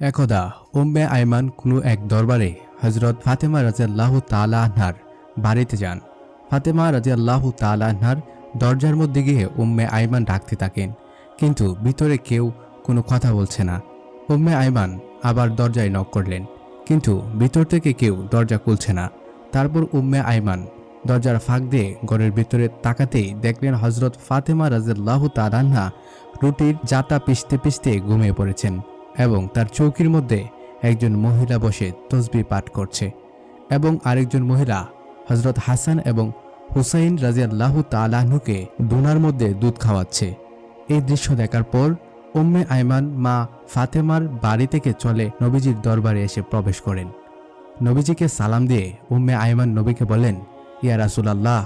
একদা উম্মে আইমান কোনো এক দরবারে হজরত ফাতেমা রাজিয়াল্লাহু তালা আনহার বাড়িতে যান। ফাতেমা রাজিয়াল্লাহু তালা আনহার দরজার মধ্যে গিয়ে উম্মে আইমান ডাকতে থাকেন, কিন্তু ভিতরে কেউ কোনো কথা বলছে না। উম্মে আইমান আবার দরজায় নক করলেন, কিন্তু ভিতর থেকে কেউ দরজা খুলছে না। তারপর উম্মে আইমান দরজার ফাঁক দিয়ে ঘরের ভিতরে তাকাতেই দেখলেন হজরত ফাতেমা রাজিয়াল্লাহু তালান্না রুটির জাতা পিষতে পিষতে ঘুমিয়ে পড়েছেন। এবং তার চৌকির মধ্যে একজন মহিলা বসে তসবি পাঠ করছে এবং আরেকজন মহিলা হজরত হাসান এবং হুসাইন রাজিয়াল্লাহু তালাহুকে দুনার মধ্যে দুধ খাওয়াচ্ছে। এই দৃশ্য দেখার পর উম্মে আইমান মা ফাতেমার বাড়ি থেকে চলে নবীজির দরবারে এসে প্রবেশ করেন। নবীজিকে সালাম দিয়ে উম্মে আইমান নবীকে বলেন, ইয়া রাসুলাল্লাহ,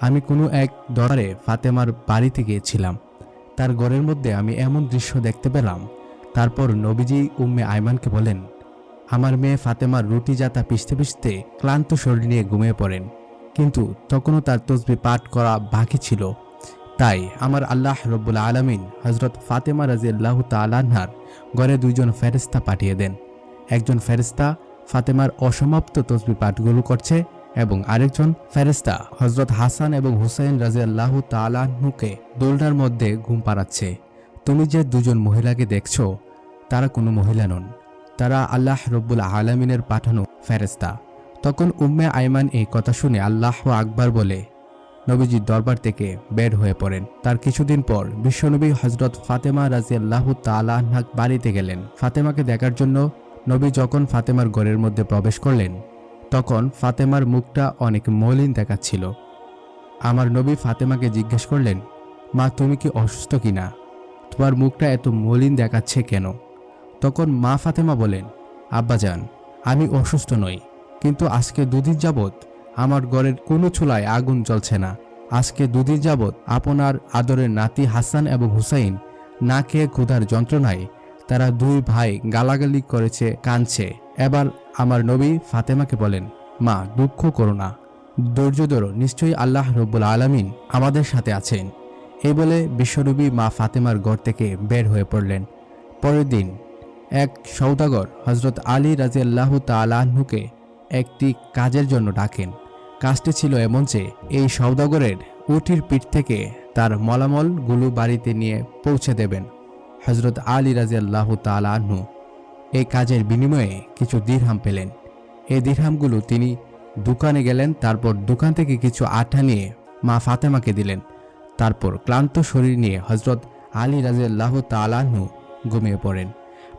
আমি কোনো এক দরবারে ফাতেমার বাড়িতে গিয়েছিলাম। তার ঘরের মধ্যে আমি এমন দৃশ্য দেখতে পেলাম তারপর নবীজি উম্মে আয়মানকে বলেন, আমার মেয়ে ফাতেমার রুটি জাতা পিষতে পিষতে ক্লান্ত শরীর নিয়ে ঘুমিয়ে পড়েন। কিন্তু তখনও তার তসবি পাঠ করা বাকি ছিল। তাই আমার আল্লাহ রব্বুল আলমিন হজরত ফাতেমা রাজিয়াল্লাহ তালাহার ঘরে দুইজন ফেরেস্তা পাঠিয়ে দেন। একজন ফেরেস্তা ফাতেমার অসমাপ্ত তসবি পাঠগুলো করছে এবং আরেকজন ফেরেস্তা হজরত হাসান এবং হুসাইন রাজিয়াল্লাহ তালাহুকে দোলনার মধ্যে ঘুম পাড়াচ্ছে। তুমি যে দুজন মহিলাকে দেখছ, তারা কোনো মহিলা নন। তারা আল্লাহ রব্বুল আলমিনের পাঠানো ফেরেস্তা তখন উম্মে আইমান এই কথা শুনে আল্লাহ আকবার বলে, নবীজির দরবার থেকে বের হয়ে পড়েন। তার কিছুদিন পর বিশ্বনবী হজরত ফাতেমা রাজিয়াল্লাহ তালাহ বাড়িতে গেলেন। ফাতেমাকে দেখার জন্য নবী যখন ফাতেমার ঘরের মধ্যে প্রবেশ করলেন, তখন ফাতেমার মুখটা অনেক মলিন দেখাচ্ছিল। আমার নবী ফাতেমাকে জিজ্ঞেস করলেন, মা, তুমি কি অসুস্থ কিনা? তোমার মুখটা এত মলিন দেখাচ্ছে কেন? তখন মা ফাতেমা বলেন, আব্বাজান, আমি অসুস্থ নই, কিন্তু আজকে দুদিন যাবৎ আমার ঘরের কোনো চুলায় আগুন জ্বলছে না। আজকে দুদিন যাবৎ আপনার আদরের নাতি হাসান এবং হুসাইন না খেয়ে ক্ষুধার যন্ত্রণায় তারা দুই ভাই গালাগালি করেছে, কাঁদছে। এবার আমার নবী ফাতেমাকে বলেন, মা, দুঃখ করো না। ধৈর্য ধরো, নিশ্চয়ই আল্লাহ রব্বুল আলমিন আমাদের সাথে আছেন। এই বলে বিশ্বনবী মা ফাতেমার ঘর থেকে বের হয়ে পড়লেন। পরের দিন এক সৌদাগর হজরত আলী রাজিয়াল্লাহ তালাহুকে একটি কাজের জন্য ডাকেন। কাজটি ছিল এমন যে, এই সৌদাগরের উটির পিঠ থেকে তার মলামলগুলো বাড়িতে নিয়ে পৌঁছে দেবেন হজরত আলী রাজিয়াল্লাহ তালাহু এই কাজের বিনিময়ে কিছু দিরহাম পেলেন। এই দিরহামগুলো তিনি দোকানে গেলেন, তারপর দোকান থেকে কিছু আঠা নিয়ে মা ফাতেমাকে দিলেন। তারপর ক্লান্ত শরীর নিয়ে হজরত আলী রাজিয়াল্লাহ তালাহু ঘুমিয়ে পড়েন।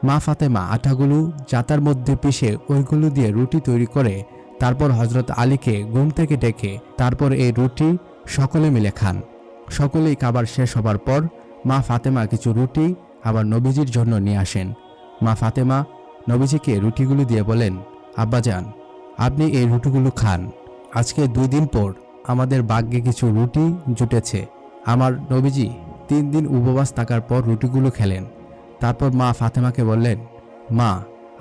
মা ফাতেমা আটাগুলো জাতার মধ্যে পিষে ওইগুলো দিয়ে রুটি তৈরি করে তারপর হজরত আলীকে ঘুম থেকে ডেকে তারপর এই রুটি সকলে মিলে খান। সকলেই খাবার শেষ হবার পর মা ফাতেমা কিছু রুটি আবার নবীজির জন্য নিয়ে আসেন। মা ফাতেমা নবীজিকে রুটিগুলো দিয়ে বলেন আব্বাজান আপনি এই রুটিগুলো খান। আজকে দুই দিন পর আমাদের ভাগ্যে কিছু রুটি জুটেছে। আমার নবীজি তিন দিন উপবাস থাকার পর রুটিগুলো খেলেন। তারপর মা ফাতেমাকে বললেন, মা,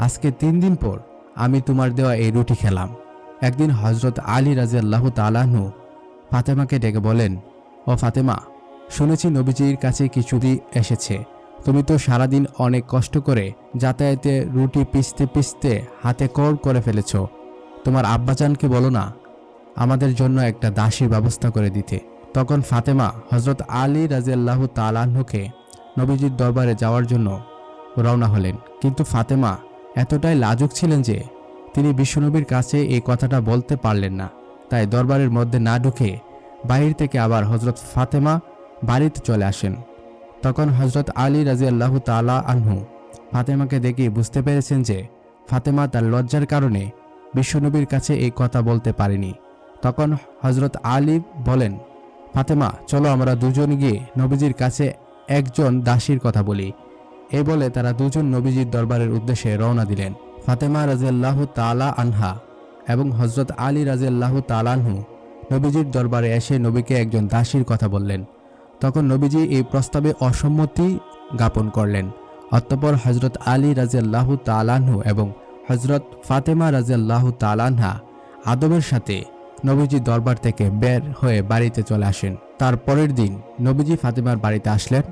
আজকে তিন দিন পর আমি তোমার দেওয়া এই রুটি খেলাম। একদিন হজরত আলী রাজিয়াল্লাহ তালাহু ফাতেমাকে ডেকে বলেন, ও ফাতেমা, শুনেছি নবীজির কাছে কিছুদি এসেছে। তুমি তো সারাদিন অনেক কষ্ট করে যাতায়াতে রুটি পিষতে পিষতে হাতে কর করে ফেলেছ। তোমার আব্বাজানকে বলো না, আমাদের জন্য একটা দাসীর ব্যবস্থা করে দিতে। তখন ফাতেমা হজরত আলী রাজিয়াল্লাহ তালাহুকে নবীজির দরবারে যাওয়ার জন্য রওনা হলেন। কিন্তু ফাতেমা এতটাই লাজুক ছিলেন যে তিনি বিশ্বনবীর কাছে এই কথাটা বলতে পারলেন না। তাই দরবারের মধ্যে না ঢুকে বাহির থেকে আবার হজরত ফাতেমা বাড়িতে চলে আসেন। তখন হজরত আলী রাজিয়াল্লাহ তালা আনহু ফাতেমাকে দেখে বুঝতে পেরেছেন যে ফাতেমা তার লজ্জার কারণে বিশ্বনবীর কাছে এই কথা বলতে পারেনি। তখন হজরত আলী বলেন ফাতেমা, চলো আমরা দুজন গিয়ে নবীজির কাছে একজন দাসীর কথা বলি। এ বলে তারা দুজন নবীজির দরবারের উদ্দেশ্যে রওনা দিলেন। ফাতেমা রাজিয়াল্লাহ তালা আনহা এবং হজরত আলী রাজিয়াল্লাহ তালানহু নবীজির দরবারে এসে নবীকে একজন দাসীর কথা বললেন। তখন নবীজি এই প্রস্তাবে অসম্মতি জ্ঞাপন করলেন। অতঃপর হজরত আলী রাজিয়াল্লাহ তালানহু এবং হজরত ফাতেমা রাজিয়াল্লাহ তালানহা আদবের সাথে নবীজি দরবার থেকে বের হয়ে বাড়িতে চলে আসেন। তার পরের দিন নবীজি ফাতেমার বাড়িতে আসলেন।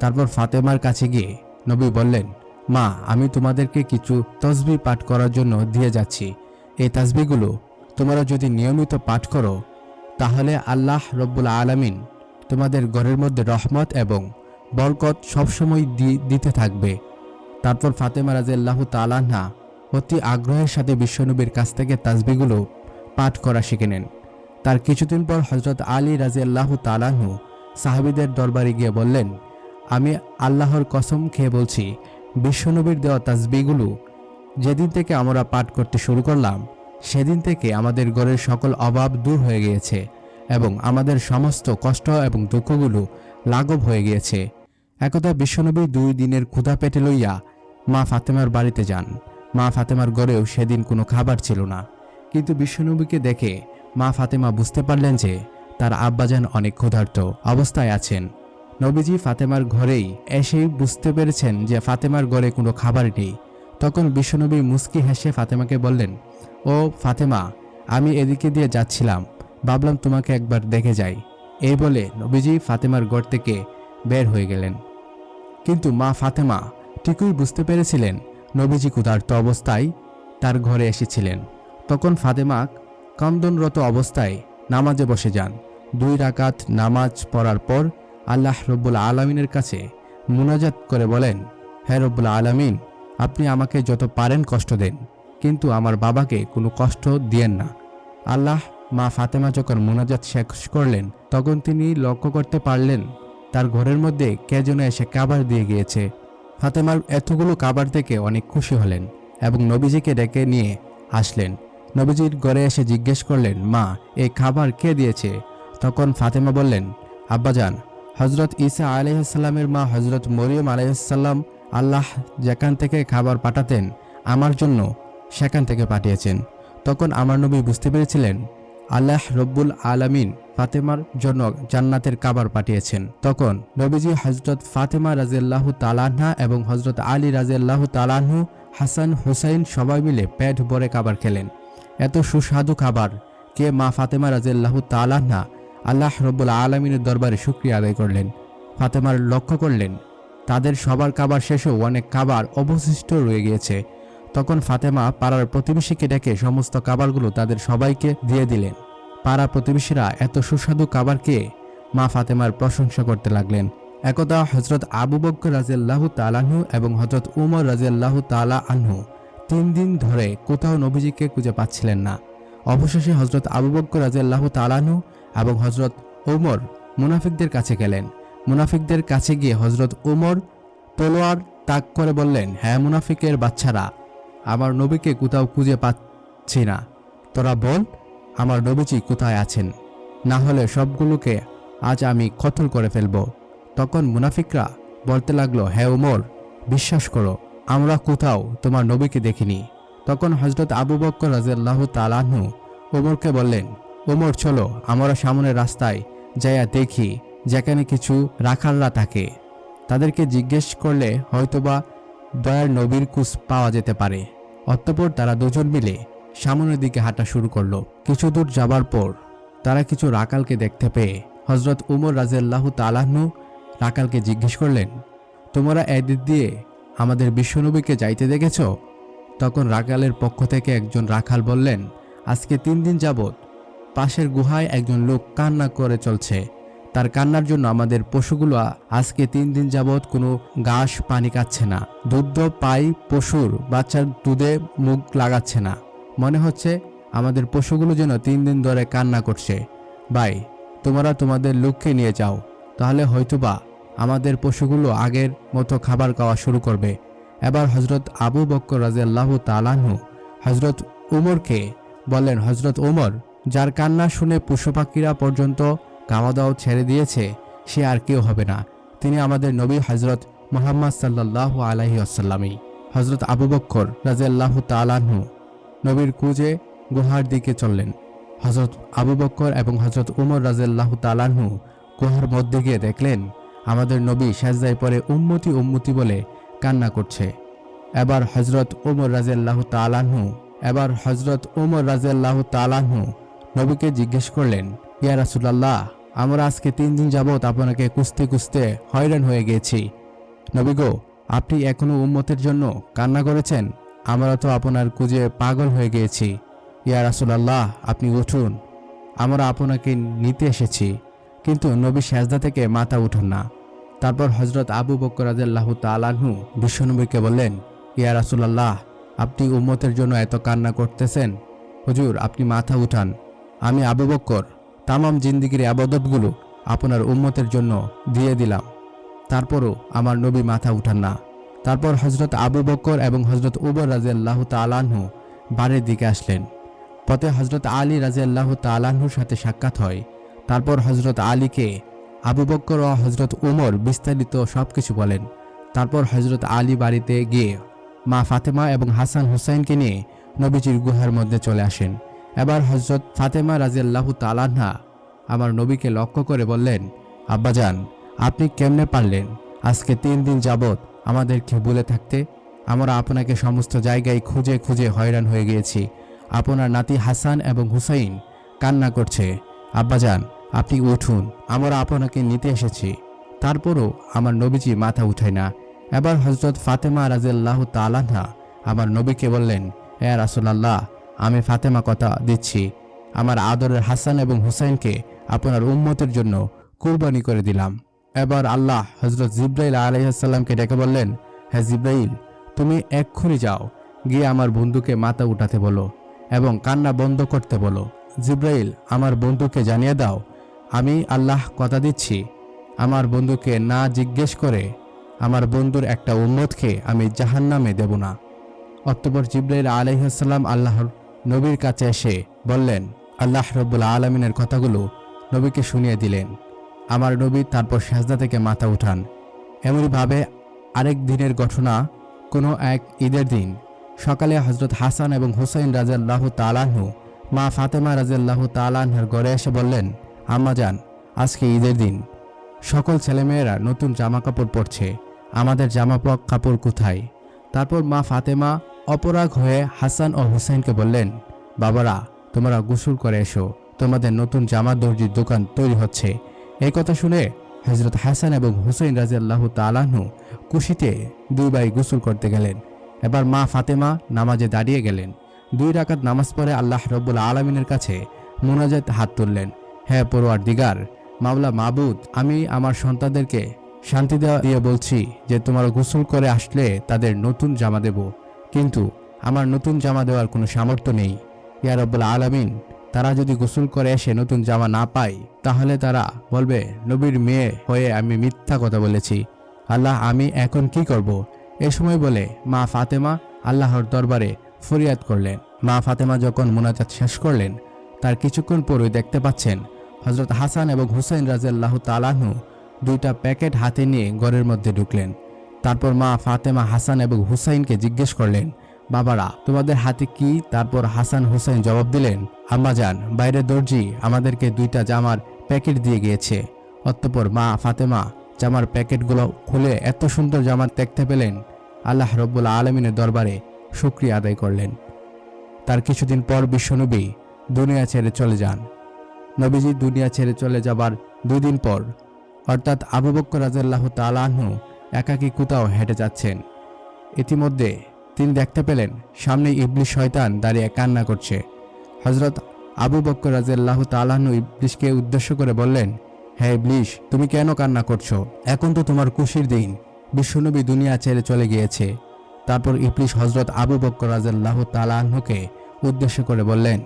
তারপর ফাতেমার কাছে গিয়ে নবী বললেন, মা, আমি তোমাদেরকে কিছু তসবি পাঠ করার জন্য দিয়ে যাচ্ছি। এই তাসবিগুলো তোমরা যদি নিয়মিত পাঠ করো, তাহলে আল্লাহ রব্বুল আলামিন তোমাদের ঘরের মধ্যে রহমত এবং বরকত সবসময় দিতে থাকবে। তারপর ফাতেমা রাজিয়াল্লাহ তালাহা অতি আগ্রহের সাথে বিশ্বনবীর কাছ থেকে তাসবিগুলো পাঠ করা শিখে নেন। তার কিছুদিন পর হজরত আলী রাজিয়াল্লাহ তালাহু সাহাবিদের দরবারে গিয়ে বললেন, আমি আল্লাহর কসম খেয়ে বলছি, বিশ্বনবীর দেওয়া তাসবিগুলো যেদিন থেকে আমরা পাঠ করতে শুরু করলাম, সেদিন থেকে আমাদের ঘরের সকল অভাব দূর হয়ে গিয়েছে এবং আমাদের সমস্ত কষ্ট এবং দুঃখগুলো লাঘব হয়ে গিয়েছে। একদা বিশ্বনবী দুই দিনের ক্ষুধা পেটে লইয়া মা ফাতেমার বাড়িতে যান। মা ফাতেমার ঘরেও সেদিন কোনো খাবার ছিল না। কিন্তু বিশ্বনবীকে দেখে মা ফাতেমা বুঝতে পারলেন যে তার আব্বাজান অনেক ক্ষুধার্ত অবস্থায় আছেন। নবীজি ফাতেমার ঘরেই এসেই বুঝতে পেরেছেন যে ফাতেমার ঘরে কোনো খাবার নেই। তখন বিশ্বনবী মুস্কি হেসে ফাতেমাকে বললেন, ও ফাতেমা, আমি এদিকে দিয়ে যাচ্ছিলাম। ভাবলাম তোমাকে একবার দেখে যাই। এই বলে নবীজি ফাতেমার ঘর থেকে বের হয়ে গেলেন। কিন্তু মা ফাতেমা ঠিকই বুঝতে পেরেছিলেন নবীজি ক্ষুধার্ত অবস্থায় তার ঘরে এসেছিলেন। তখন ফাতেমা কান্দনরত অবস্থায় নামাজে বসে যান। দুই রাকাত নামাজ পড়ার পর আল্লাহ রব্বুল আলমিনের কাছে মুনাজাত করে বলেন হ্যাঁ রব্বুল আলমিন, আপনি আমাকে যত পারেন কষ্ট দেন, কিন্তু আমার বাবাকে কোনো কষ্ট দিয়েন না। আল্লাহ মা ফাতেমা যখন মোনাজাত শেষ করলেন, তখন তিনি লক্ষ্য করতে পারলেন, তার ঘরের মধ্যে কে যেন এসে কাবার দিয়ে গিয়েছে। ফাতেমার এতগুলো কাবার থেকে অনেক খুশি হলেন এবং নবীজিকে ডেকে নিয়ে আসলেন। নবীজির ঘরে এসে জিজ্ঞেস করলেন, মা, এই খাবার কে দিয়েছে? তখন ফাতেমা বললেন, আব্বাজান হজরত ঈসা আলাইসাল্লামের মা হজরত মরিয়ম আলাইসাল্লাম আল্লাহ যেখান থেকে খাবার পাঠাতেন, আমার জন্য সেখান থেকে পাঠিয়েছেন। তখন আমার নবী বুঝতে পেরেছিলেন, আল্লাহ রব্বুল আলামিন ফাতেমার জন্য জান্নাতের কাবার পাঠিয়েছেন। তখন নবীজি হজরত ফাতেমা রাজিয়াল্লাহ তালাহা এবং হজরত আলী রাজিয়াল্লাহ তালাহু হাসান, হুসাইন সবাই মিলে পেট ভরে কাবার খেলেন। এত সুস্বাদু খাবার। কে মা ফাতেমা রাজিয়াল্লাহ তালাহা আল্লাহ রব্বুল আলমিনের দরবারে শুক্রিয়া আদায় করলেন, ফাতেমার লক্ষ্য করলেন, তাদের সবার খাবার শেষেও অনেক খাবার অবশিষ্ট রয়ে গিয়েছে। তখন ফাতেমা পাড়ার প্রতিবেশীকে ডেকে সমস্ত খাবারগুলো তাদের সবাইকে দিয়ে দিলেন। পাড়া প্রতিবেশীরা এত সুস্বাদু খাবার খেয়ে মা ফাতেমার প্রশংসা করতে লাগলেন। একদা হজরত আবু বক্কর রাজিয়াল্লাহু তালাহু এবং হজরত উমর রাজিয়াল্লাহু তালা আনহু। তিন দিন ধরে কোথাও নবীজিকে খুঁজে পাচ্ছিলেন না। অবশেষে হজরত আবু বক্কর রাজিয়াল্লাহু তালাহু এবং হজরত ওমর মুনাফিকদের কাছে গেলেন। মুনাফিকদের কাছে গিয়ে হজরত উমর তলোয়ার তাক করে বললেন হ্যাঁ মুনাফিকের বাচ্চারা, আমার নবীকে কোথাও খুঁজে পাচ্ছি না। তোরা বল, আমার নবীজি কোথায় আছেন? না হলে সবগুলোকে আজ আমি কতল করে ফেলব। তখন মুনাফিকরা বলতে লাগল হ্যাঁ ওমর, বিশ্বাস করো আমরা কোথাও তোমার নবীকে দেখিনি। তখন হজরত আবু বক্কর রাজিয়াল্লাহ তালাহু ওমরকে বললেন, ওমর, চলো, আমরা সামনের রাস্তায় যাইয়া দেখি যেখানে কিছু রাখালরা থাকে। তাদেরকে জিজ্ঞেস করলে হয়তোবা দয়ার নবীর কুশ পাওয়া যেতে পারে। অতঃপর তারা দুজন মিলে সামনের দিকে হাঁটা শুরু করল। কিছু দূর যাবার পর তারা কিছু রাকালকে দেখতে পেয়ে হজরত উমর রাজিয়াল্লাহু তালাহনু রাকালকে জিজ্ঞেস করলেন, তোমরা এদিক দিয়ে আমাদের বিশ্বনবীকে যাইতে দেখেছ? তখন রাকালের পক্ষ থেকে একজন রাখাল বললেন, আজকে তিন দিন যাবৎ পাশের গুহায় একজন লোক কান্না করে চলছে। তার কান্নার জন্য আমাদের পশুগুলো আজকে তিন দিন যাবৎ কোনো ঘাস পানি খাচ্ছে না। দুধ পাই, পশুর বাচ্চার দুধে মুখ লাগাচ্ছে না। মনে হচ্ছে আমাদের পশুগুলো যেন তিন দিন ধরে কান্না করছে। ভাই, তোমরা তোমাদের লোককে নিয়ে যাও, তাহলে হয়তোবা আমাদের পশুগুলো আগের মতো খাবার খাওয়া শুরু করবে। এবার হজরত আবু বক্কর রাজিয়াল্লাহ তালাহু হজরত উমরকে বলেন হজরত ওমর যার কান্না শুনে পশু পাখিরা পর্যন্ত খাওয়া দাওয়া ছেড়ে দিয়েছে, সে আর কেউ হবে না। তিনি আমাদের নবী হজরত মোহাম্মদ সাল্লাহ আলহি আসাল্লামী হজরত আবু বক্কর রাজিয়াল্লাহ তালাহু নবীর কুজে গুহার দিকে চললেন। হজরত আবু বক্কর এবং হজরত উমর রাজিয়াল্লাহ তালাহু গুহার মধ্যে গিয়ে দেখলেন আমাদের নবী সাজদায় পরে উম্মতি উম্মতি বলে কান্না করছে। এবার হজরত উমর রাজিয়াল্লাহ তালাহু এবার হজরত উমর রাজিয়াল্লাহ তালাহু নবীকে জিজ্ঞেস করলেন, ইয়া রাসুলাল্লাহ, আমরা আজকে তিন দিন যাবৎ আপনাকে কুস্তে কুস্তে হয়রান হয়ে গেছি নবী গো, আপনি এখনও উম্মতের জন্য কান্না করেছেন? আমরা তো আপনার কুজে পাগল হয়ে গিয়েছি। ইয়া রাসুলাল্লাহ, আপনি উঠুন। আমরা আপনাকে নিতে এসেছি। কিন্তু নবী সেজদা থেকে মাথা উঠুন না। তারপর হজরত আবু বকর রাজাল্লাহ তালাহু বিশ্বনবীকে বললেন, ইয়া রাসুলাল্লাহ, আপনি উম্মতের জন্য এত কান্না করতেছেন? হুজুর, আপনি মাথা উঠান। আমি আবু বক্কর তামাম জিন্দিগির আবাদতগুলো আপনার উম্মতের জন্য দিয়ে দিলাম। তারপরও আমার নবী মাথা উঠান না। তারপর হজরত আবু বক্কর এবং হজরত উবর রাজিয়াল্লাহ তালাহু বাড়ির দিকে আসলেন। পথে হজরত আলী রাজিয়াল্লাহ তালাহুর সাথে সাক্ষাৎ হয়। তারপর হজরত আলীকে আবু বক্কর ও হজরত উমর বিস্তারিত সব কিছু বলেন। তারপর হজরত আলী বাড়িতে গিয়ে মা ফাতেমা এবং হাসান হুসাইনকে নিয়ে নবীজির গুহার মধ্যে চলে আসেন। এবার হজরত ফাতেমা রাজিয়াল্লাহ তালাহা আমার নবীকে লক্ষ্য করে বললেন, আব্বাজান, আপনি কেমনে পারলেন? আজকে তিন দিন যাবৎ আমাদেরকে বলে থাকতে আমরা আপনাকে সমস্ত জায়গায় খুঁজে খুঁজে হয়রান হয়ে গিয়েছি। আপনার নাতি হাসান এবং হুসাইন কান্না করছে। আব্বাজান আপনি উঠুন, আমরা আপনাকে নিতে এসেছি। তারপরও আমার নবীজি মাথা উঠায় না। এবার হজরত ফাতেমা রাজিয়াল্লাহ তালাহা আমার নবীকে বললেন, এ রাসুলাল্লাহ, আমি ফাতেমা কথা দিচ্ছি। আমার আদরের হাসান এবং হুসাইনকে আপনার উম্মতের জন্য কুরবানি করে দিলাম। এবার আল্লাহ হজরত জিব্রাইল আলাইসাল্লামকে ডেকে বললেন হ্যাঁ জিব্রাইল, তুমি এক্ষুনি যাও, গিয়ে আমার বন্ধুকে মাথা উঠাতে বলো এবং কান্না বন্ধ করতে বলো। জিব্রাইল, আমার বন্ধুকে জানিয়ে দাও আমি আল্লাহ কথা দিচ্ছি। আমার বন্ধুকে না জিজ্ঞেস করে আমার বন্ধুর একটা উম্মতকে আমি জাহান্নামে দেব না। অক্টোবর জিব্রাইল আলহিহাল্লাম আল্লাহর নবীর কাছে এসে বললেন, আল্লাহ রব্বুল আলমিনের কথাগুলো নবীকে শুনিয়ে দিলেন। আমার নবী তারপর সাজদা থেকে মাথা উঠান। এমনইভাবে আরেক দিনের ঘটনা কোনো এক ঈদের দিন সকালে হজরত হাসান এবং হুসাইন রাজাল্লাহ তালাহু মা ফাতেমা রাজাল্লাহ তালাহর ঘরে এসে বললেন আম্মা যান আজকে ঈদের দিন। সকল ছেলেমেয়েরা নতুন জামা কাপড় পরছে। আমাদের জামা পক কাপড় কোথায়? তারপর মা ফাতেমা অপরাগ হয়ে হাসান ও হুসাইনকে বললেন, বাবারা, তোমরা গোসল করে এসো। তোমাদের নতুন জামা দর্জির দোকান তৈরি হচ্ছে। এই কথা শুনে হজরত হাসান এবং হুসাইন রাজিয়াল্লাহ তালাহু কুশিতে দুই ভাই গোসল করতে গেলেন। এবার মা ফাতেমা নামাজে দাঁড়িয়ে গেলেন। দুই রাকাত নামাজ পড়ে আল্লাহ রব্বুল আলমিনের কাছে মোনাজাত হাত তুললেন। হ্যাঁ পড়ুয়ার দিগার মাওলা মাবুদ, আমি আমার সন্তানদেরকে শান্তি দেওয়া দিয়ে বলছি যে, তোমার গোসল করে আসলে তাদের নতুন জামা দেব। কিন্তু আমার নতুন জামা দেওয়ার কোনো সামর্থ্য নেই। ইয়া রব্বুল আলমিন, তারা যদি গোসল করে এসে নতুন জামা না পায়, তাহলে তারা বলবে, নবীর মেয়ে হয়ে আমি মিথ্যা কথা বলেছি। আল্লাহ, আমি এখন কি করব। এ সময় বলে, মা ফাতেমা আল্লাহর দরবারে ফরিয়াদ করলেন। মা ফাতেমা যখন মোনাজাত শেষ করলেন, তার কিছুক্ষণ পরই দেখতে পাচ্ছেন হজরত হাসান এবং হুসাইন রাজিয়াল্লাহ তালাহু দুইটা প্যাকেট হাতে নিয়ে ঘরের মধ্যে ঢুকলেন। তারপর মা ফাতেমা হাসান এবং হুসাইনকে জিজ্ঞেস করলেন, বাবারা, তোমাদের হাতে কি? তারপর হাসান হুসাইন জবাব দিলেন, আম্মা যান, বাইরের দর্জি আমাদেরকে দুইটা জামার প্যাকেট দিয়ে গিয়েছে। অতঃপর মা ফাতেমা জামার প্যাকেটগুলো খুলে এত সুন্দর জামা দেখতে পেলেন। আল্লাহ রব্বুল আলমিনের দরবারে শুক্রিয়া আদায় করলেন। তার কিছুদিন পর বিশ্বনবী দুনিয়া ছেড়ে চলে যান। নবীজি দুনিয়া ছেড়ে চলে যাবার দুদিন পর। অর্থাৎ আবু বক্কর রাজাল্লাহ তালাহু একাকী কোথাও হেঁটে যাচ্ছেন। ইতিমধ্যে তিনি দেখতে পেলেন, সামনে ইবলিশ শয়তান দাঁড়িয়ে কান্না করছে। হজরত আবু বক্কর রাজিয়াল্লাহ তালাহনু ইবলিশকে উদ্দেশ্য করে বললেন হ্যাঁ ইবলিশ, তুমি কেন কান্না করছ? এখন তো তোমার খুশির দিন। বিশ্বনবী দুনিয়া ছেড়ে চলে গিয়েছে। তারপর ইবলিশ হজরত আবু বক্কর রাজিয়াল্লাহ তালাহনুকে উদ্দেশ্য করে বললেন,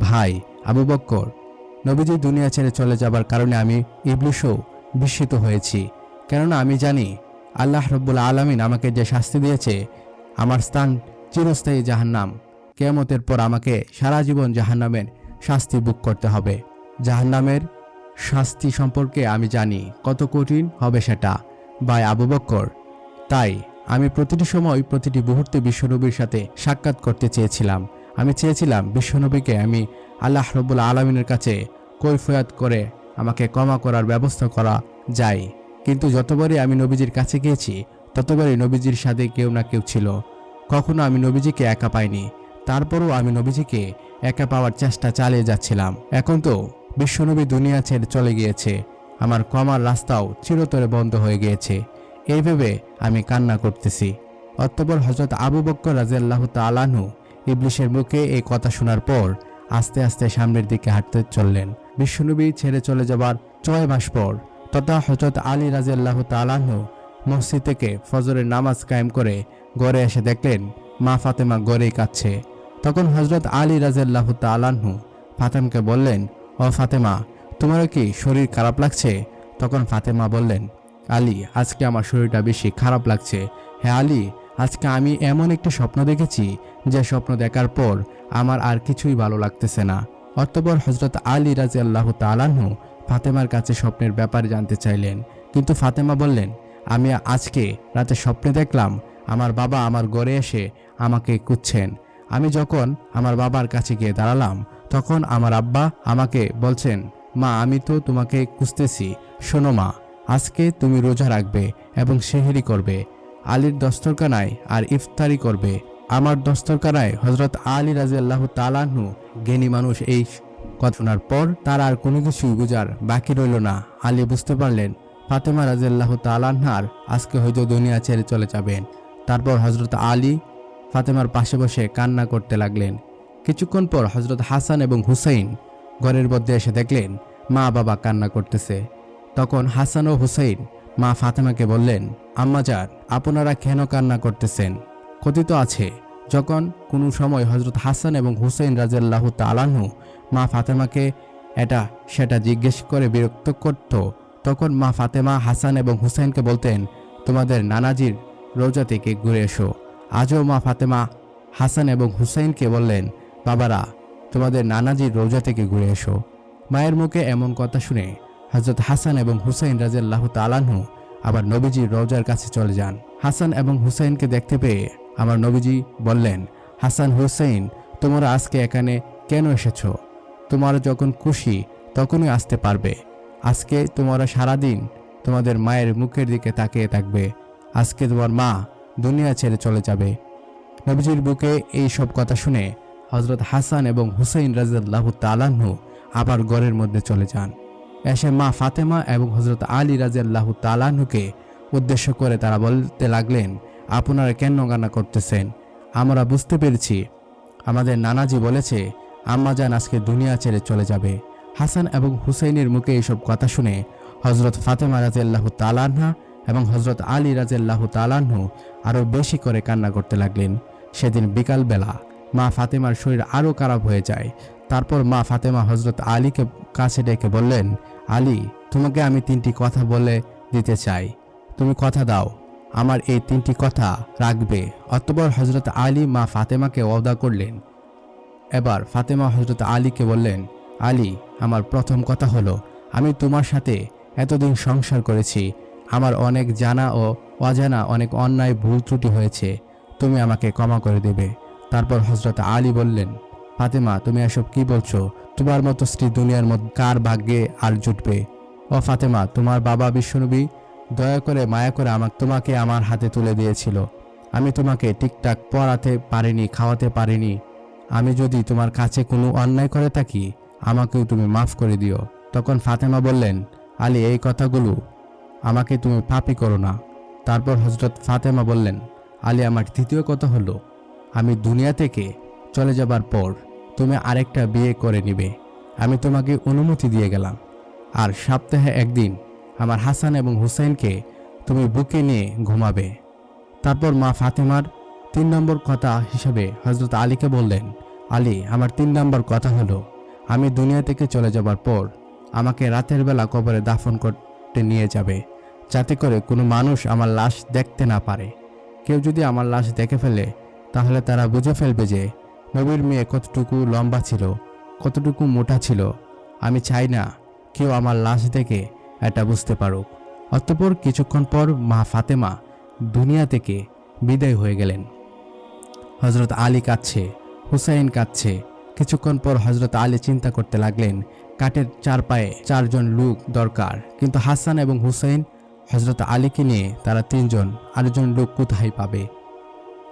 ভাই, আবু বক্কর নবীজি দুনিয়া ছেড়ে চলে যাবার কারণে আমি ইবলিশও বিস্মিত হয়েছি। কেননা আমি জানি, আল্লাহ রব্বুল আলমিন আমাকে যে শাস্তি দিয়েছে, আমার স্থান চিরস্থায়ী জাহান্নাম। কেয়ামতের পর আমাকে সারা জীবন জাহান্নামের শাস্তি বুক করতে হবে। জাহান্নামের শাস্তি সম্পর্কে আমি জানি কত কঠিন হবে সেটা। বাই আবু বক্কর, তাই আমি প্রতিটি সময় প্রতিটি মুহূর্তে বিশ্বনবীর সাথে সাক্ষাৎ করতে চেয়েছিলাম। আমি চেয়েছিলাম, বিশ্বনবীকে আমি আল্লাহ রব্বুল আলমিনের কাছে কৈফয়াত করে আমাকে ক্ষমা করার ব্যবস্থা করা যায়। কিন্তু যতবারই আমি নবীজির কাছে গিয়েছি, ততবারই নবীজির সাথে কেউ না কেউ ছিল। কখনো আমি নবীজিকে একা পাইনি। তারপরও আমি নবীজিকে একা পাওয়ার চেষ্টা চালিয়ে যাচ্ছিলাম। এখন তো বিশ্বনবী দুনিয়া ছেড়ে চলে গিয়েছে। আমার কমার রাস্তাও চিরতরে বন্ধ হয়ে গিয়েছে। এই ভেবে আমি কান্না করতেছি। অতঃপর হজরত আবু বক্কর রাজিয়াল্লাহ তালাহু ইবলিশের মুখে এই কথা শোনার পর আস্তে আস্তে সামনের দিকে হাঁটতে চললেন। বিশ্বনবী ছেড়ে চলে যাবার ছয় মাস পর তথা হজরত আলী রাজিয়াল্লাহ তালাহু মসজিদ থেকে ফজরের নামাজ কায়েম করে গড়ে এসে দেখলেন, মা ফাতেমা গড়েই কাচ্ছে তখন হজরত আলী রাজিয়াল্লাহ তালাহু ফাতেমাকে বললেন, ও ফাতেমা, তোমারও কি শরীর খারাপ লাগছে? তখন ফাতেমা বললেন, আলী, আজকে আমার শরীরটা বেশি খারাপ লাগছে। হ্যাঁ আলী আজকে আমি এমন একটি স্বপ্ন দেখেছি, যে স্বপ্ন দেখার পর আমার আর কিছুই ভালো লাগতেছে না। অতঃপর হজরত আলী রাজি আল্লাহ তালাহু ফাতেমার কাছে স্বপ্নের ব্যাপারে জানতে চাইলেন। কিন্তু ফাতেমা বললেন, আমি আজকে রাতে স্বপ্নে দেখলাম, আমার বাবা আমার ঘরে এসে আমাকে কুচ্ছেন আমি যখন আমার বাবার কাছে গিয়ে দাঁড়ালাম, তখন আমার আব্বা আমাকে বলছেন, মা, আমি তো তোমাকে খুঁজতেছি। শোনো মা, আজকে তুমি রোজা রাখবে এবং সেহেরি করবে। আলীর দস্তরখানায় আর ইফতারি করবে। আমার দস্তরখানায় হজরত আলী রাজি আল্লাহ তালাহু জ্ঞানী মানুষ এই শোনার পর তার আর কোনো কিছুই বুঝার বাকি রইল না। আলী বুঝতে পারলেন, ফাতেমা রাজি আল্লাহ তালাহার আজকে হয়তো দুনিয়া ছেড়ে চলে যাবেন। তারপর হজরত আলী ফাতেমার পাশে বসে কান্না করতে লাগলেন। কিছুক্ষণ পর হজরত হাসান এবং হুসাইন ঘরের মধ্যে এসে দেখলেন মা বাবা কান্না করতেছে। তখন হাসান ও হুসাইন মা ফাতেমাকে বললেন আম্মাজান আপনারা কেন কান্না করতেছেন? কথিত আছে। যখন কোনো সময় হজরত হাসান এবং হুসাইন রাজিয়াল্লাহ তালাহু মা ফাতেমাকে এটা, সেটা জিজ্ঞেস করে বিরক্ত করত, তখন মা ফাতেমা হাসান এবং হুসাইনকে বলতেন, তোমাদের নানাজির রোজা থেকে ঘুরে এসো। আজও মা ফাতেমা হাসান এবং হুসাইনকে বললেন, বাবারা, তোমাদের নানাজির রোজা থেকে ঘুরে এসো। মায়ের মুখে এমন কথা শুনে হজরত হাসান এবং হুসাইন রাজিয়াল্লাহ তালাহু আবার নবীজির রোজার কাছে চলে যান। হাসান এবং হুসাইনকে দেখতে পেয়ে আমার নবীজি বললেন, হাসান, হুসাইন, তোমরা আজকে এখানে কেন এসেছ? তোমার যখন খুশি তখনই আসতে পারবে। আজকে তোমরা সারাদিন তোমাদের মায়ের মুখের দিকে তাকিয়ে থাকবে। আজকে তোমার মা দুনিয়া ছেড়ে চলে যাবে। নবীজির বুকে এই সব কথা শুনে হজরত হাসান এবং হুসাইন রাজিয়াল্লাহ তালাহু আবার ঘরের মধ্যে চলে যান। এসে মা ফাতেমা এবং হজরত আলী রাজিয়াল্লাহ তালাহুকে উদ্দেশ্য করে তারা বলতে লাগলেন, আপনারা কেন গানা করতেছেন? আমরা বুঝতে পেরেছি। আমাদের নানাজি বলেছে আম্মাজান আজকে দুনিয়া ছেড়ে চলে যাবে। হাসান এবং হুসাইনের মুখে এইসব কথা শুনে হজরত ফাতেমা রাজিয়াল্লাহ তালাহা এবং হজরত আলী রাজিয়াল্লাহ তালাহু আরও বেশি করে কান্না করতে লাগলেন। সেদিন বিকালবেলা মা ফাতেমার শরীর আরও খারাপ হয়ে যায়। তারপর মা ফাতেমা হজরত আলীকে কাছে ডেকে বললেন আলী, তোমাকে আমি তিনটি কথা বলে দিতে চাই। তুমি কথা দাও, আমার এই তিনটি কথা রাখবে। অতপর হজরত আলী মা ফাতেমাকে ওয়াদা করলেন। এবার ফাতেমা হজরত আলীকে বললেন, আলী, আমার প্রথম কথা হলো, আমি তোমার সাথে এতদিন সংসার করেছি। আমার অনেক জানা ও অজানা অনেক অন্যায় ভুল ত্রুটি হয়েছে। তুমি আমাকে ক্ষমা করে দেবে। তারপর হজরত আলী বললেন ফাতেমা, তুমি এসব কি বলছো? তোমার মতো স্ত্রী দুনিয়ার মধ্যে কার ভাগ্যে আর জুটবে? ও ফাতেমা, তোমার বাবা বিশ্বনবী, দয়া করে মায়া করে আমাকে, তোমাকে আমার হাতে তুলে দিয়েছিল। আমি তোমাকে ঠিকঠাক পড়াতে পারিনি, খাওয়াতে পারিনি। আমি যদি তোমার কাছে কোনো অন্যায় করে থাকি, আমাকেও তুমি মাফ করে দিও। তখন ফাতেমা বললেন, আলী, এই কথাগুলো আমাকে তুমি পাপি করো না। তারপর হজরত ফাতেমা বললেন, আলী, আমার তৃতীয় কথা হলো, আমি দুনিয়া থেকে চলে যাবার পর তুমি আরেকটা বিয়ে করে নিবে। আমি তোমাকে অনুমতি দিয়ে গেলাম। আর সপ্তাহে একদিন আমার হাসান এবং হুসাইনকে তুমি বুকে নিয়ে ঘুমাবে। তারপর মা ফাতেমার তিন নম্বর কথা হিসেবে হজরত আলীকে বললেন, আলী, আমার তিন নম্বর কথা হলো, আমি দুনিয়া থেকে চলে যাবার পর আমাকে রাতের বেলা কবরে দাফন করতে নিয়ে যাবে, যাতে করে কোনো মানুষ আমার লাশ দেখতে না পারে। কেউ যদি আমার লাশ দেখে ফেলে, তাহলে তারা বুঝে ফেলবে যে নবীর মেয়ে কতটুকু লম্বা ছিল, কতটুকু মোটা ছিল, আমি চাই না কেউ আমার লাশ দেখে এটা বুঝতে পারুক। অতঃপর কিছুক্ষণ পর মা ফাতেমা দুনিয়া থেকে বিদায় হয়ে গেলেন। হজরত আলী কাঁদছে, হুসাইন কাঁদছে। কিছুক্ষণ পর হজরত আলী চিন্তা করতে লাগলেন, কাঠের চার পায়ে চারজন লোক দরকার, কিন্তু হাসান এবং হুসাইন হজরত আলীকে নিয়ে তারা তিনজন, আরেকজন লোক কোথায় পাবে?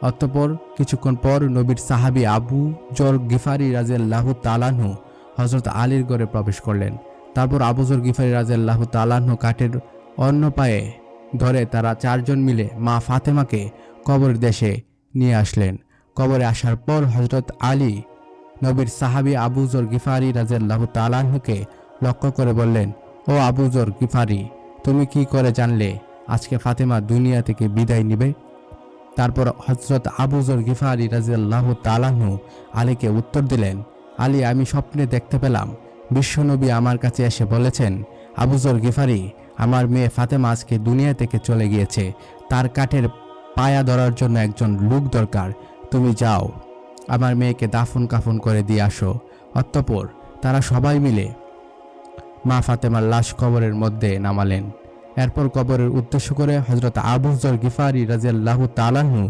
অতঃপর কিছুক্ষণ পর নবীর সাহাবী আবু জর গিফারি রাজিয়াল্লাহ তালানহু হজরত আলীর ঘরে প্রবেশ করলেন। তারপর আবুজর গিফারি রাজিয়াল্লাহ তালানহু কাঠের অন্য পায়ে ধরে তারা চারজন মিলে মা ফাতেমাকে কবর দেশে নিয়ে আসলেন। কবরে আসার পর হজরত আলী নবীর সাহাবী আবুজর গিফারি রাজেল্লাহ তালাহুকে লক্ষ্য করে বললেন, ও আবুজর গিফারি, তুমি কি করে জানলে আজকে ফাতেমা দুনিয়া থেকে বিদায় নিবে? তারপর হজরত আবুজর গিফারি রাজিয়াল্লাহ তালাহু আলীকে উত্তর দিলেন, আলী, আমি স্বপ্নে দেখতে পেলাম। বিশ্বনবী আমার কাছে এসে বলেছেন আবুজর গিফারি, আমার মেয়ে ফাতেমা আজকে দুনিয়া থেকে চলে গিয়েছে। তার কাঠের পায়া ধরার জন্য একজন লোক দরকার। তুমি যাও। আমার মেয়েকে দাফন কাফন করে দিয়ে আসো। অতঃপর তারা সবাই মিলে মা ফাতেমার লাশ কবরের মধ্যে নামালেন। এরপর কবরের উদ্দেশ্য করে হজরত আবুজর গিফারি রাজিয়াল্লাহু তালাহু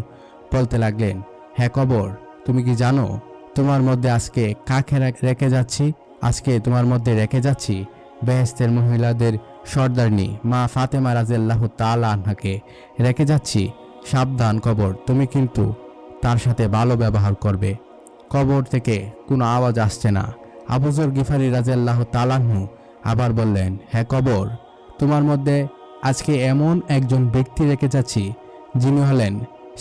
বলতে লাগলেন হ্যাঁ কবর, তুমি কি জানো তোমার মধ্যে আজকে কাকে রেখে যাচ্ছি? আজকে তোমার মধ্যে রেখে যাচ্ছি বেহেস্তের মহিলাদের সর্দারনি মা ফাতেমা রাজিয়াল্লাহু তালাহাকে রেখে যাচ্ছি, সাবধান কবর, তুমি কিন্তু তার সাথে ভালো ব্যবহার করবে। কবর থেকে কোনো আওয়াজ আসছে না। আবুজর গিফারি রাজিয়াল্লাহ তালাহু আবার বললেন হ্যাঁ কবর, তোমার মধ্যে আজকে এমন একজন ব্যক্তি রেখে যাচ্ছি, যিনি হলেন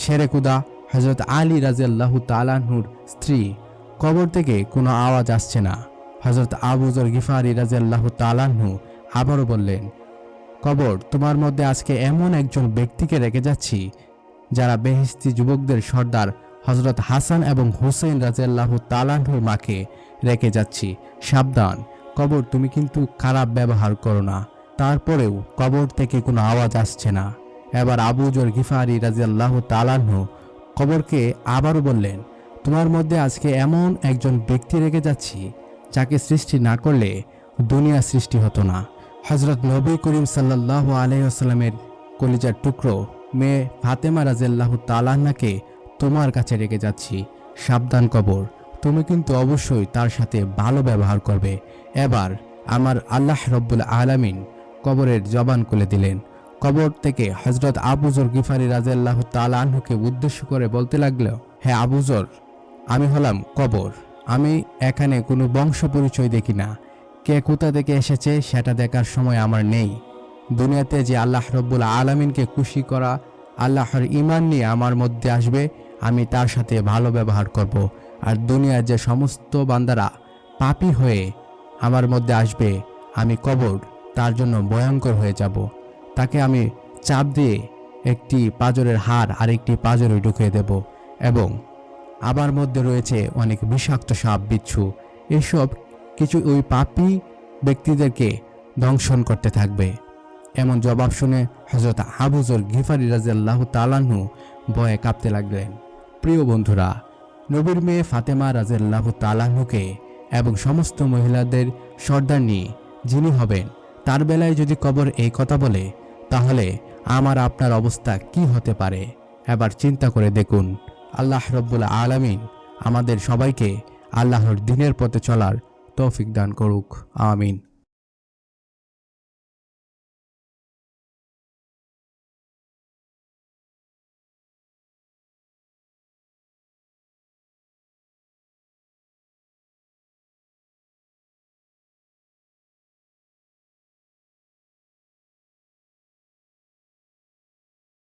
শেরেকুদা হজরত আলী রাজিয়াল্লাহু তালাহুর স্ত্রী। কবর থেকে কোনো আওয়াজ আসছে না। হজরত আবুজর গিফারি রাজিয়াল্লাহু তালাহু আবারও বললেন, কবর, তোমার মধ্যে আজকে এমন একজন ব্যক্তিকে রেখে যাচ্ছি, যারা বেহেস্তি যুবকদের সর্দার হজরত হাসান এবং হুসেন রাজিয়াল্লাহু তালাহুর মাকে রেখে যাচ্ছি। সাবধান, কবর, তুমি কিন্তু খারাপ ব্যবহার করো না। তারপরেও কবর থেকে কোনো আওয়াজ আসছে না। এবার আবু জোর গিফারি রাজিয়াল্লাহ তালাহ কবরকে আবারও বললেন, তোমার মধ্যে আজকে এমন একজন ব্যক্তি রেখে যাচ্ছি, যাকে সৃষ্টি না করলে দুনিয়া সৃষ্টি হতো না। হজরত নবী করিম সাল্লাহ আলহামের কলিজার টুকরো মেয়ে ফাতেমা রাজিয়াল্লাহ তালান্নাকে তোমার কাছে রেখে যাচ্ছি, সাবধান কবর, তুমি কিন্তু অবশ্যই তার সাথে ভালো ব্যবহার করবে। এবার আমার আল্লাহ রব্বুল আলামিন কবরের জবান খুলে দিলেন। কবর থেকে হজরত আবুজর গিফারি রাজাল্লাহ তালাহুকে উদ্দেশ্য করে বলতে লাগল হ্যাঁ আবুজর আমি হলাম কবর। আমি এখানে কোনো বংশ পরিচয় দেখি না। কে কোথা থেকে এসেছে সেটা দেখার সময় আমার নেই। দুনিয়াতে যে আল্লাহ রব্বুল আলমিনকে খুশি করা, আল্লাহর ইমান নিয়ে আমার মধ্যে আসবে, আমি তার সাথে ভালো ব্যবহার করব। আর দুনিয়ার যে সমস্ত বান্দারা পাপি হয়ে আমার মধ্যে আসবে, আমি কবর। তার জন্য ভয়ঙ্কর হয়ে যাব। তাকে আমি চাপ দিয়ে একটি পাজরের হার আরেকটি পাজরে ঢুকিয়ে দেব এবং আমার মধ্যে রয়েছে অনেক বিষাক্ত সাপ, বিচ্ছু। এসব কিছু ওই পাপী ব্যক্তিদেরকে দংশন করতে থাকবে। এমন জবাব শুনে হজরত আবুজর গিফারি রাজিয়াল্লাহ তালাহু ভয়ে কাঁপতে লাগলেন। প্রিয় বন্ধুরা, নবীর মেয়ে ফাতেমা রাজিয়াল্লাহ তালাহুকে এবং সমস্ত মহিলাদের সর্দার নিয়ে যিনি হবেন তার বেলায় যদি কবর এই কথা বলে, তাহলে আমার আপনার অবস্থা কি হতে পারে? এবার চিন্তা করে দেখুন। আল্লাহ রব্বুল আলমিন আমাদের সবাইকে আল্লাহর দিনের পথে চলার তৌফিক দান করুক। আমিন।